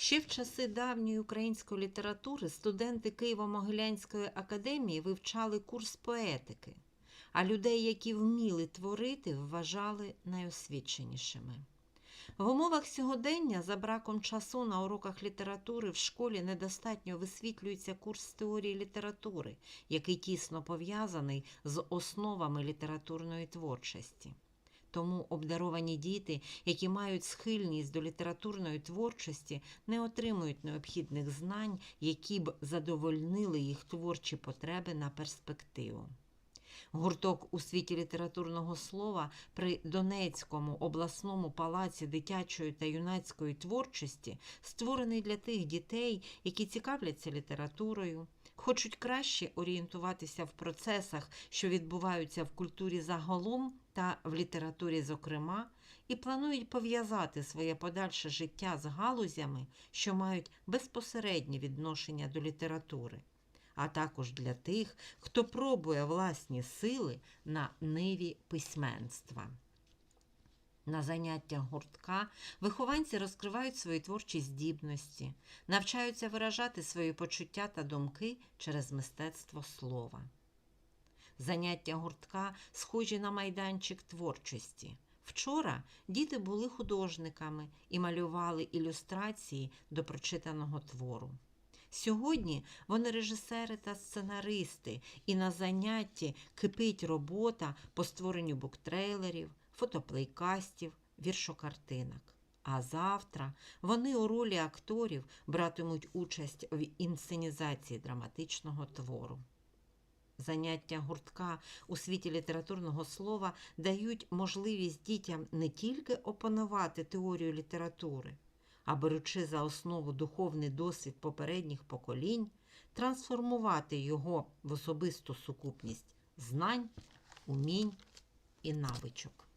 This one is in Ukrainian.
Ще в часи давньої української літератури студенти Києво-Могилянської академії вивчали курс поетики, а людей, які вміли творити, вважали найосвіченішими. В умовах сьогодення за браком часу на уроках літератури в школі недостатньо висвітлюється курс теорії літератури, який тісно пов'язаний з основами літературної творчості. Тому обдаровані діти, які мають схильність до літературної творчості, не отримують необхідних знань, які б задовольнили їх творчі потреби на перспективу. Гурток у світі літературного слова при Донецькому обласному палаці дитячої та юнацької творчості створений для тих дітей, які цікавляться літературою, хочуть краще орієнтуватися в процесах, що відбуваються в культурі загалом та в літературі, зокрема, і планують пов'язати своє подальше життя з галузями, що мають безпосереднє відношення до літератури а також для тих, хто пробує власні сили на ниві письменства. На заняттях гуртка вихованці розкривають свої творчі здібності, навчаються виражати свої почуття та думки через мистецтво слова. Заняття гуртка схожі на майданчик творчості. Вчора діти були художниками і малювали ілюстрації до прочитаного твору. Сьогодні вони режисери та сценаристи, і на занятті кипить робота по створенню буктрейлерів, фотоплейкастів, віршокартинок. А завтра вони у ролі акторів братимуть участь в інсценізації драматичного твору. Заняття гуртка у світі літературного слова дають можливість дітям не тільки опанувати теорію літератури, а беручи за основу духовний досвід попередніх поколінь, трансформувати його в особисту сукупність знань, умінь і навичок.